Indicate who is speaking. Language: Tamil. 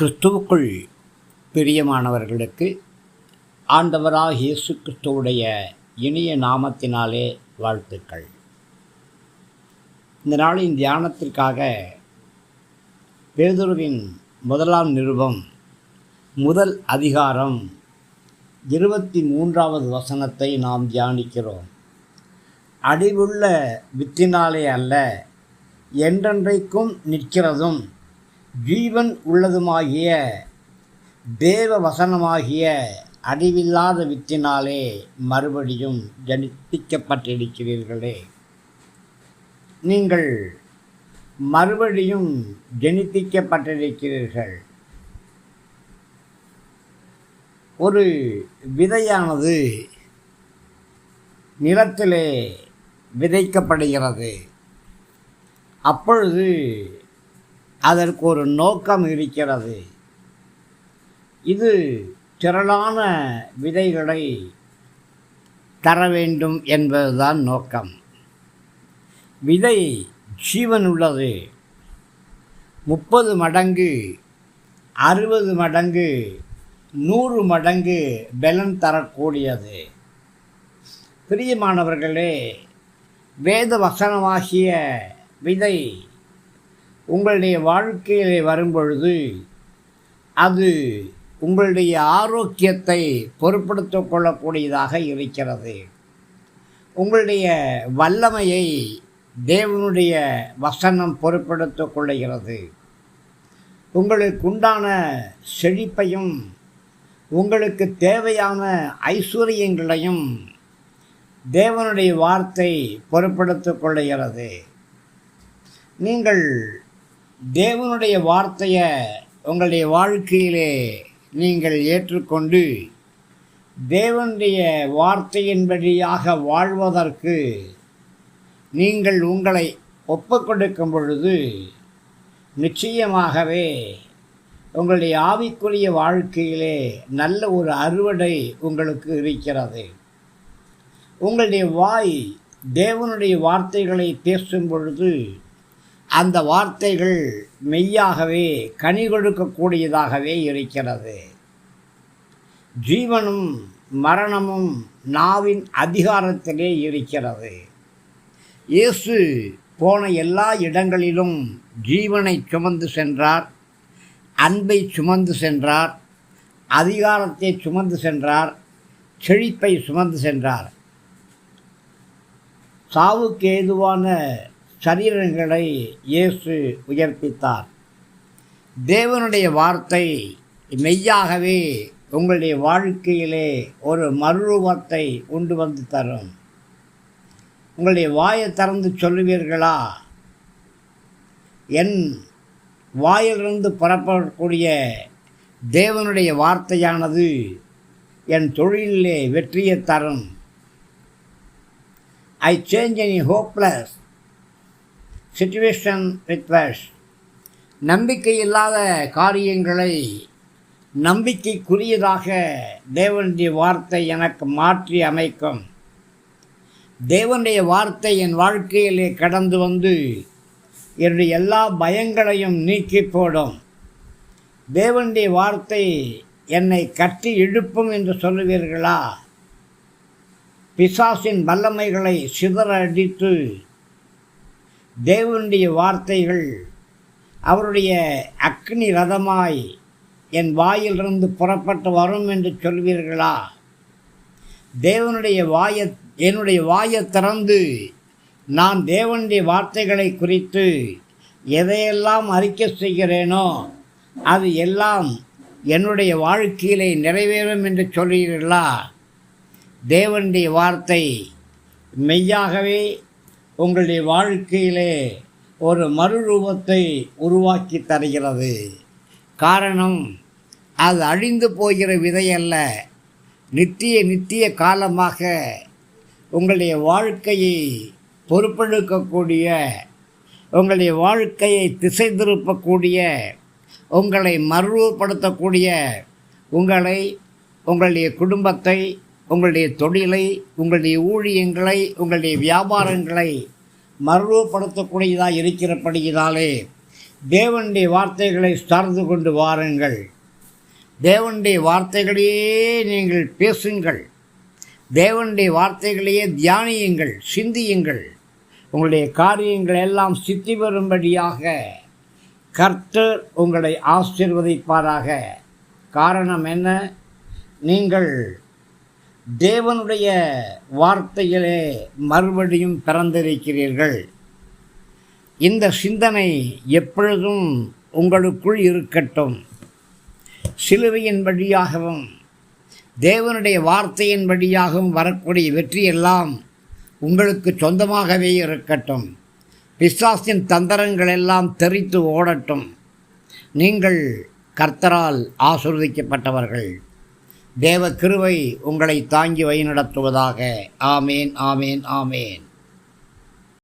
Speaker 1: கிறிஸ்துவுக்குள் பிரியமானவர்களுக்கு ஆண்டவராக இயேசு கிறிஸ்துவுடைய இனிய நாமத்தினாலே வாழ்த்துக்கள். இந்த நாளின் தியானத்திற்காக பேதுருவின் முதலாம் நிருபம் முதல் அதிகாரம் இருபத்தி மூன்றாவது வசனத்தை நாம் தியானிக்கிறோம். அடிவுள்ள வித்தினாலே அல்ல என்றென்றைக்கும் நிற்கிறதும் ஜீவன் உள்ளதுமாகிய தேவ வசனமாகிய அடிவில்லாத வித்தினாலே மறுபடியும் ஜனிப்பிக்கப்பட்டிருக்கிறீர்களே. நீங்கள் மறுபடியும் ஜனிப்பிக்கப்பட்டிருக்கிறீர்கள். ஒரு விதையானது நிலத்திலே விதைக்கப்படுகிறது. அப்பொழுது அதற்கு ஒரு நோக்கம் இருக்கிறது. இது திரளான விதைகளை தர வேண்டும் என்பதுதான் நோக்கம். விதை ஜீவன் உள்ளது முப்பது மடங்கு அறுபது மடங்கு நூறு மடங்கு பலன் தரக்கூடியது. பிரியமானவர்களே வேத வசனமாகிய விதை உங்களுடைய வாழ்க்கையிலே வரும்பொழுது அது உங்களுடைய ஆரோக்கியத்தை பொருட்படுத்திக் கொள்ளக்கூடியதாக இருக்கிறது. உங்களுடைய வல்லமையை தேவனுடைய வசனம் பொருட்படுத்திக் கொள்ளுகிறது. உங்களுக்கு உண்டான செழிப்பையும் உங்களுக்கு தேவையான ஐஸ்வர்யங்களையும் தேவனுடைய வார்த்தை பொருட்படுத்திக் கொள்ளுகிறது. நீங்கள் தேவனுடைய வார்த்தையை உங்களுடைய வாழ்க்கையிலே நீங்கள் ஏற்றுக்கொண்டு தேவனுடைய வார்த்தையின்படியாக வாழ்வதற்கு நீங்கள் உங்களை ஒப்புக்கொடுக்கும் பொழுது நிச்சயமாகவே உங்களுடைய ஆவிக்குரிய வாழ்க்கையிலே நல்ல ஒரு அறுவடை உங்களுக்கு இருக்கிறது. உங்களுடைய வாய் தேவனுடைய வார்த்தைகளை பேசும் பொழுது அந்த வார்த்தைகள் மெய்யாகவே கனி கொடுக்கக்கூடியதாகவே இருக்கிறது. ஜீவனும் மரணமும் நாவின் அதிகாரத்திலே இருக்கிறது. இயேசு போன எல்லா இடங்களிலும் ஜீவனை சுமந்து சென்றார் அன்பை சுமந்து சென்றார் அதிகாரத்தை சுமந்து சென்றார் செழிப்பை சுமந்து சென்றார். சாவுக்கு ஏதுவான சரீரங்களை இயேசு உயர்ப்பித்தார் தேவனுடைய வார்த்தை மெய்யாகவே உங்களுடைய வாழ்க்கையிலே ஒரு மறுரூபத்தை உண்டு வந்து தரும். உங்களுடைய வாயை திறந்து சொல்லுவீர்களா? என் வாயிலிருந்து புறப்படக்கூடிய தேவனுடைய வார்த்தையானது என் தொழிலிலே வெற்றியை தரும். I change any hopeless situation with வேஷ் நம்பிக்கை இல்லாத காரியங்களை நம்பிக்கைக்குரியதாக தேவனுடைய வார்த்தை எனக்கு மாற்றி அமைக்கும். தேவனுடைய வார்த்தை என் வாழ்க்கையிலே கடந்து வந்து என்னுடைய எல்லா பயங்களையும் நீக்கி போடும். தேவனுடைய வார்த்தை என்னை கட்டி இழுப்பும் என்று சொல்லுவீர்களா? பிசாசின் வல்லமைகளை சிதற அடித்து தேவனுடைய வார்த்தைகள் அவருடைய அக்னி ரதமாய் என் வாயிலிருந்து புறப்பட்டு வரும் என்று சொல்வீர்களா? தேவனுடைய வாய என்னுடைய வாயை திறந்து நான் தேவனுடைய வார்த்தைகளை குறித்து எதையெல்லாம் அறிக்கை செய்கிறேனோ அது எல்லாம் என்னுடைய வாழ்க்கையிலே நிறைவேறும் என்று சொல்கிறீர்களா தேவனுடைய வார்த்தை மெய்யாகவே உங்களுடைய வாழ்க்கையிலே ஒரு மறுரூபத்தை உருவாக்கி தருகிறது. காரணம் அது அழிந்து போகிற விதையல்ல. நித்திய நித்திய காலமாக உங்களுடைய வாழ்க்கையை பொறுப்பெடுக்கக்கூடிய உங்களுடைய வாழ்க்கையை திசை திருப்பக்கூடிய உங்களை மறுரூபப்படுத்தக்கூடிய உங்களை உங்களுடைய குடும்பத்தை உங்களுடைய தொழிலை உங்களுடைய ஊழியங்களை உங்களுடைய வியாபாரங்களை மறுரூபப்படுத்தக்கூடியதாக இருக்கிறபடியினாலே தேவனுடைய வார்த்தைகளை சார்ந்து கொண்டு வாருங்கள். தேவனுடைய வார்த்தைகளையே நீங்கள் பேசுங்கள். தேவனுடைய வார்த்தைகளையே தியானியுங்கள் சிந்தியுங்கள். உங்களுடைய காரியங்கள் எல்லாம் சித்தி பெறும்படியாக கர்த்தர் உங்களை ஆசிர்வதிப்பாராக. காரணம் என்ன? நீங்கள் தேவனுடைய வார்த்தையிலே மறுபடியும் பிறந்திருக்கிறீர்கள். இந்த சிந்தனை எப்பொழுதும் உங்களுக்குள் இருக்கட்டும். சிலுவையின் வழியாகவும் தேவனுடைய வார்த்தையின் வழியாகவும் வரக்கூடிய வெற்றியெல்லாம் உங்களுக்கு சொந்தமாகவே இருக்கட்டும். பிசாசின் தந்திரங்கள் எல்லாம் தெரித்து ஓடட்டும். நீங்கள் கர்த்தரால் ஆசிர்வதிக்கப்பட்டவர்கள். தேவ கிருவை உங்களை தாங்கி வழிநடத்துவதாக. ஆமேன் ஆமேன் ஆமேன்.